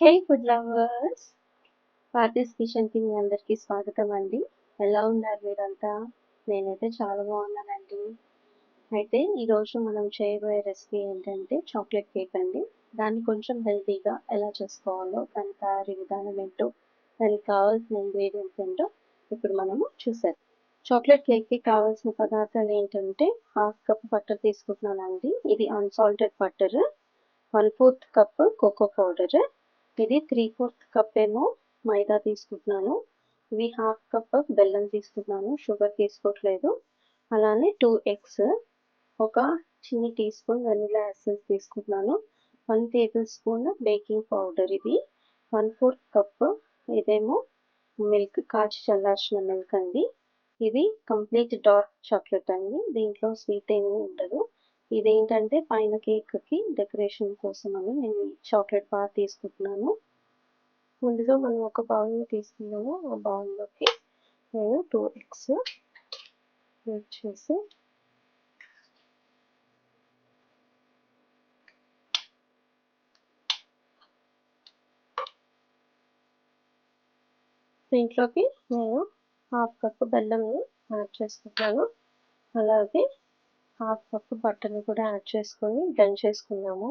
హే food lovers! Parties కిచెన్కి మీ అందరికీ స్వాగతం అండి. ఎలా ఉన్నారు మీరంతా? నేనైతే చాలా బాగున్నానండి. అయితే ఈరోజు మనం చేయబోయే రెసిపీ ఏంటంటే చాక్లెట్ కేక్ అండి. దాన్ని కొంచెం హెల్తీగా ఎలా చేసుకోవాలో దాని తయారీ విధానం ఏంటో దానికి కావాల్సిన ఇంగ్రీడియంట్స్ ఏంటో ఇప్పుడు మనము చూసాం చాక్లెట్ కేక్కి కావాల్సిన పదార్థాలు ఏంటంటే హాఫ్ కప్ బట్టర్ తీసుకుంటున్నానండి. ఇది unsalted butter one fourth cup cocoa powder ఇది త్రీ ఫోర్త్ కప్ ఏమో మైదా తీసుకుంటున్నాను. ఇవి హాఫ్ కప్ బెల్లం తీసుకుంటున్నాను. షుగర్ తీసుకోవట్లేదు. అలానే టూ ఎగ్స్ ఒక చిన్ని టీ స్పూన్ వెనిలా ఎసెన్స్ తీసుకుంటున్నాను. One tablespoon baking powder ఇది. వన్ ఫోర్త్ కప్ ఇదేమో మిల్క్ కాచి చల్లార్చిన మిల్క్ అండి. ఇది కంప్లీట్ డార్క్ చాక్లెట్ అండి. దీంట్లో స్వీట్ ఏమీ ఉండదు. ఇదేంటంటే పైన కేక్కి డెకరేషన్ కోసం అని నేను చాక్లెట్ బార్ తీసుకుంటున్నాను. ముందుగా మనం ఒక బౌల్ తీసుకున్నాము ఆ బౌల్లోకి నేను టూ ఎగ్స్ యాడ్ చేసి దీంట్లోకి నేను హాఫ్ కప్ బెల్లంని యాడ్ చేసుకుంటాను అలాగే హాఫ్ కప్ బట్టర్ని కూడా యాడ్ చేసుకొని డన్ చేసుకున్నాము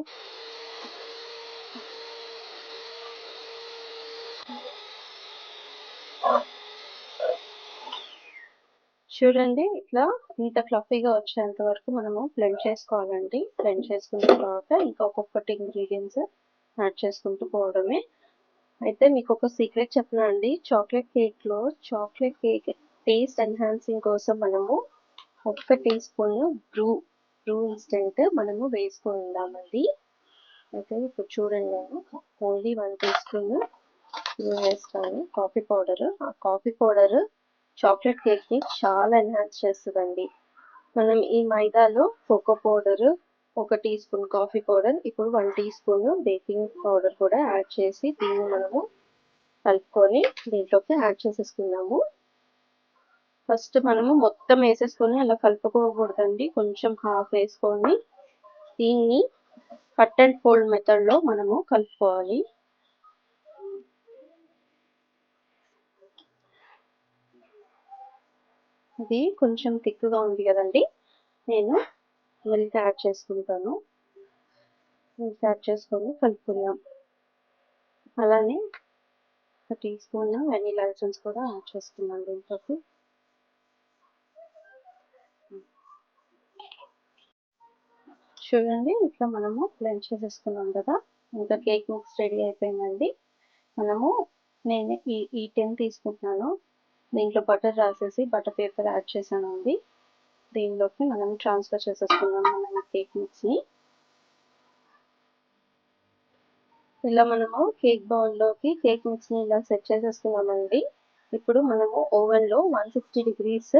చూడండి ఇట్లా ఇంత ఫ్లఫీగా వచ్చేంత వరకు మనము బ్లెండ్ చేసుకోవాలండి. బ్లెండ్ చేసుకున్న తర్వాత ఇంకా ఒక్కొక్కటి ఇంగ్రీడియంట్స్ యాడ్ చేసుకుంటూ పోవడమే. అయితే మీకు ఒక సీక్రెట్ చెప్పనా అండి? చాక్లెట్ కేక్లో చాక్లెట్ కేక్ టేస్ట్ ఎన్హాన్సింగ్ కోసం మనము ఒక teaspoon Bru Bru instant మనము వేసుకుందామండి అయితే ఇప్పుడు చూడండి నేను ఓన్లీ వన్ టీ స్పూన్ వేస్తాను. కాఫీ పౌడర్ ఆ కాఫీ పౌడర్ చాక్లెట్ కేక్ని చాలా ఎన్హాన్స్ చేస్తుందండి. మనం ఈ మైదాలో కోకో పౌడర్ ఒక టీ స్పూన్ కాఫీ పౌడర్ ఇప్పుడు one teaspoon baking powder కూడా యాడ్ చేసి దీన్ని మనము కలుపుకొని దీంట్లోకి యాడ్ చేసేసుకున్నాము ఫస్ట్ మనము మొత్తం వేసేసుకొని అలా కలుపుకోకూడదండి. కొంచెం హాఫ్ వేసుకొని దీన్ని కట్ అండ్ ఫోల్డ్ మెథడ్లో మనము కలుపుకోవాలి. ఇది కొంచెం థిక్గా ఉంది కదండి. నేను మిల్క్ యాడ్ చేసుకుంటాను. మిల్క్ యాడ్ చేసుకొని కలుపుకుందాం. అలానే ఒక టీ స్పూన్ వెనీలా ఎసెన్స్ కూడా యాడ్ చేసుకున్నాం దీంట్లోకి. చూడండి. ఇట్లా మనము బ్లెండ్ చేసేసుకున్నాం కదా. ఇంకా కేక్ మిక్స్ రెడీ అయిపోయిందండి. మనము నేను ఈ ఈ టెన్ తీసుకుంటున్నాను. దీంట్లో బటర్ రాసేసి బటర్ పేపర్ యాడ్ చేశాను అండి. దీనిలోకి మనం ట్రాన్స్ఫర్ చేసేసుకున్నాం మన కేక్ మిక్స్ని ఇలా మనము కేక్ బౌల్లోకి కేక్ మిక్స్ని ఇలా సెట్ చేసేసుకున్నామండి. ఇప్పుడు మనము ఓవెన్లో వన్ సిక్స్టీ డిగ్రీస్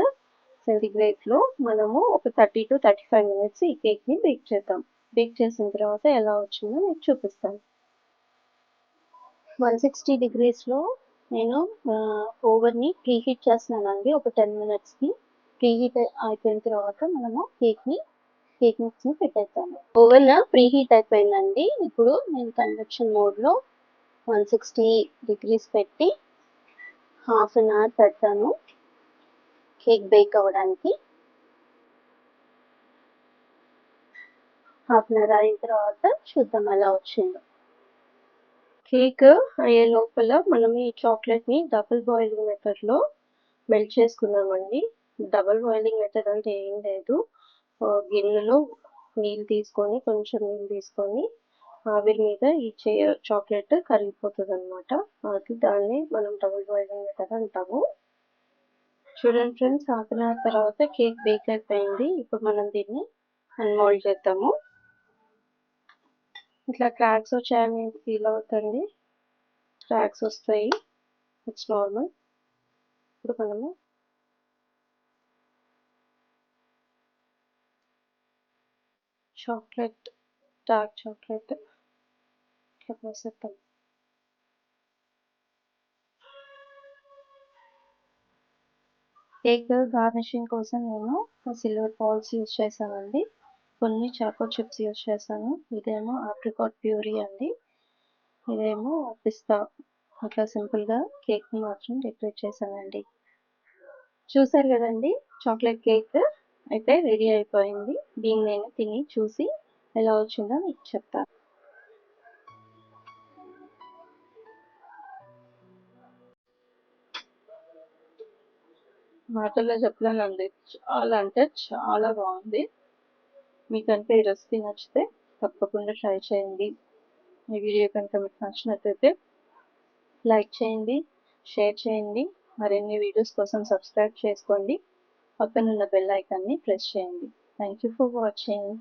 సెంటిగ్రేడ్లో మనము ఒక thirty to thirty five minutes ఈ కేక్ని బేక్ చేద్దాం. బేక్ చేసిన తర్వాత ఎలా వచ్చిందో మీకు చూపిస్తాను. వన్ సిక్స్టీ డిగ్రీస్లో నేను ఓవెన్ని ప్రీ హీట్ చేస్తున్నానండి ఒక టెన్ మినిట్స్కి. ప్రీ హీట్ అయిపోయిన తర్వాత మనము కేక్ని కేక్ మిక్స్ని పెట్టేస్తాము ఓవెన్ ప్రీ హీట్ అయిపోయిందండి. ఇప్పుడు నేను కన్వెక్షన్ మోడ్లో వన్ సిక్స్టీ డిగ్రీస్ పెట్టి హాఫ్ అన్ అవర్ పెడతాను. కేక్ బేక్ అవ్వడానికి. హాఫ్ అన్ అవర్ అయిన తర్వాత చూద్దాం ఎలా వచ్చిందో. కేక్ అయ్యే లోపల మనం ఈ చాక్లెట్ని డబుల్ బాయిలింగ్ మెథడ్లో మెల్ట్ చేసుకున్నామండి డబుల్ బాయిలింగ్ మెథడ్ అంటే ఏం లేదు. గిన్నెలో నీళ్ళు తీసుకొని కొంచెం నీళ్ళు తీసుకొని ఆవిరి మీద ఈ చే చాక్లెట్ కరిగిపోతుంది అనమాట అది దాన్ని మనం డబుల్ బాయిలింగ్ మెథడ్ అంటాము. చూడండి ఫ్రెండ్స్ హాఫ్ అన్ అవర్ తర్వాత కేక్ బేక్ అయిపోయింది. ఇప్పుడు మనం దీన్ని అన్మోల్డ్ చేద్దాము. ఇట్లా క్రాక్స్ వచ్చాయని ఫీల్ అవుతుంది. క్రాక్స్ వస్తాయి. ఇట్స్ నార్మల్ ఇప్పుడు మనము చాక్లెట్ డార్క్ చాక్లెట్ ఇట్లా పోసేద్దాం. కేక్ గార్నిషింగ్ కోసం నేను సిల్వర్ బాల్స్ యూజ్ చేశానండి. కొన్ని చాకో చిప్స్ యూజ్ చేశాను. ఇదేమో ఆప్రికాట్ ప్యూరీ అండి. ఇదేమో పిస్తా అట్లా సింపుల్గా కేక్ మాత్రం డెకరేట్ చేశానండి. చూసారు కదండి? చాక్లెట్ కేక్ అయితే రెడీ అయిపోయింది. దీన్ని నేను తిని చూసి ఎలా వచ్చిందో మీకు చెప్తాను. మాటల్లో చెప్పలేనండి చాలా అంటే చాలా బాగుంది. మీకంటే ఈ రెసిపీ నచ్చితే తప్పకుండా ట్రై చేయండి. ఈ వీడియో కనుక మీకు నచ్చినట్లయితే లైక్ చేయండి షేర్ చేయండి మరిన్ని వీడియోస్ కోసం సబ్స్క్రైబ్ చేసుకోండి. పక్కనున్న బెల్ ఐకాన్ని ప్రెస్ చేయండి. Thank you for watching.